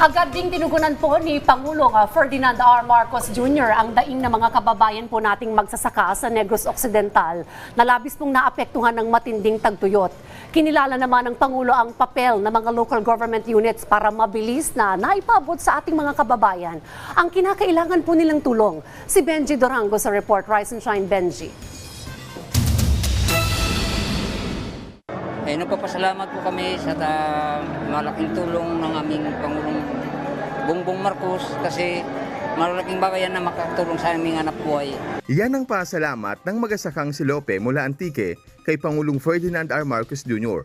Agad ding tinugunan po ni Pangulong ah, Ferdinand R. Marcos Jr. ang daing ng mga kababayan po nating magsasaka sa Negros Occidental na labis pong naapektuhan ng matinding tagtuyot. Kinilala naman ng Pangulo ang papel ng mga local government units para mabilis na naipabot sa ating mga kababayan ang kinakailangan po nilang tulong. Si Benji Dorango sa report Rise and Shine Benji. Eh, nagpapasalamat po kami sa ta- malaking tulong ng aming Pangulong Bongbong Marcos kasi malaking bagay yan na makatulong sa aming anak buhay. Yan ang pasalamat ng magasakang si Lope mula Antique kay Pangulong Ferdinand R. Marcos Jr.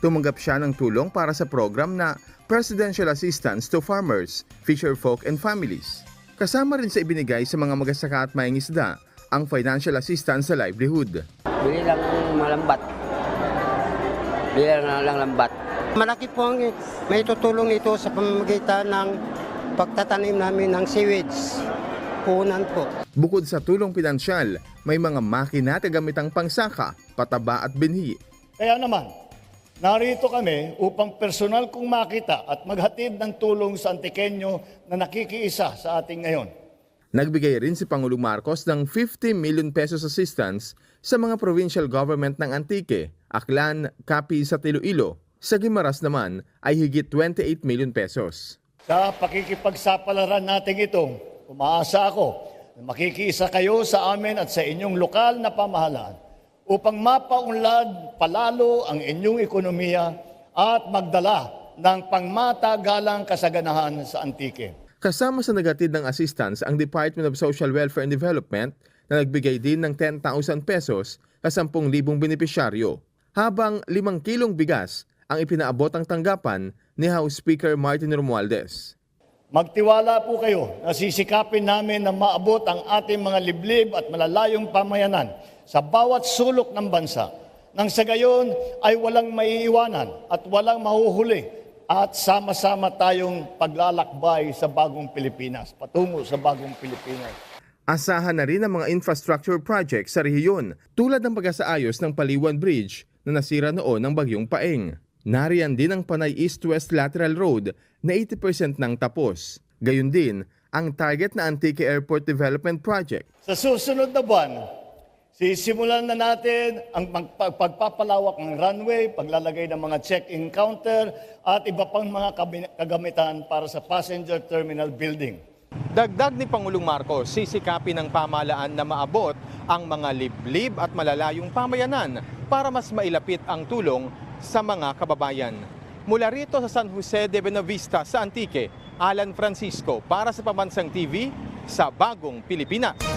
Tumanggap siya ng tulong para sa program na Presidential Assistance to Farmers, Fisherfolk and Families. Kasama rin sa ibinigay sa mga magasaka at mayangisda ang financial assistance sa livelihood. Bili lang malambat. Bili lang lang lambat. Malaki po ang may tutulong ito sa pamamagitan ng pagtatanim namin ng sewage. Punan po. Bukod sa tulong pinansyal, may mga makina at gamitang pangsaka, pataba at binhi. Kaya naman, narito kami upang personal kong makita at maghatid ng tulong sa Antikenyo na nakikiisa sa ating ngayon. Nagbigay rin si Pangulong Marcos ng 50 million pesos assistance sa mga provincial government ng Antique, Aklan, Capi sa Iloilo. Sa Gimaras naman ay higit 28 million pesos. Sa pakikipagsapalaran natin ito, umaasa ako na makikiisa kayo sa amin at sa inyong lokal na pamahalaan upang mapaunlad palalo ang inyong ekonomiya at magdala ng pangmatagalang kasaganahan sa Antique. Kasama sa nagatid ng assistance ang Department of Social Welfare and Development na nagbigay din ng 10,000 pesos sa 10,000 benepisyaryo. Habang 5 kilong bigas ang ipinaabot ang tanggapan ni House Speaker Martin Romualdez. Magtiwala po kayo na sisikapin namin na maabot ang ating mga liblib at malalayong pamayanan sa bawat sulok ng bansa. Nang sa gayon ay walang maiiwanan at walang mahuhuli at sama-sama tayong paglalakbay sa bagong Pilipinas, patungo sa bagong Pilipinas. Asahan na rin ang mga infrastructure projects sa rehiyon tulad ng pagkasaayos ng Paliwan Bridge na nasira noon ng bagyong Paeng. Nariyan din ang Panay East-West Lateral Road na 80% nang tapos. Gayun din ang target na Antique Airport Development Project. Sa susunod na buwan, sisimulan na natin ang pag- pagpapalawak ng runway, paglalagay ng mga check-in counter at iba pang mga kagamitan para sa passenger terminal building. Dagdag ni Pangulong Marcos, sisikapin ng pamahalaan na maabot ang mga liblib at malalayong pamayanan para mas mailapit ang tulong sa mga kababayan. Mula rito sa San Jose de Benavista sa Antique, Alan Francisco para sa Pamansang TV sa Bagong Pilipinas.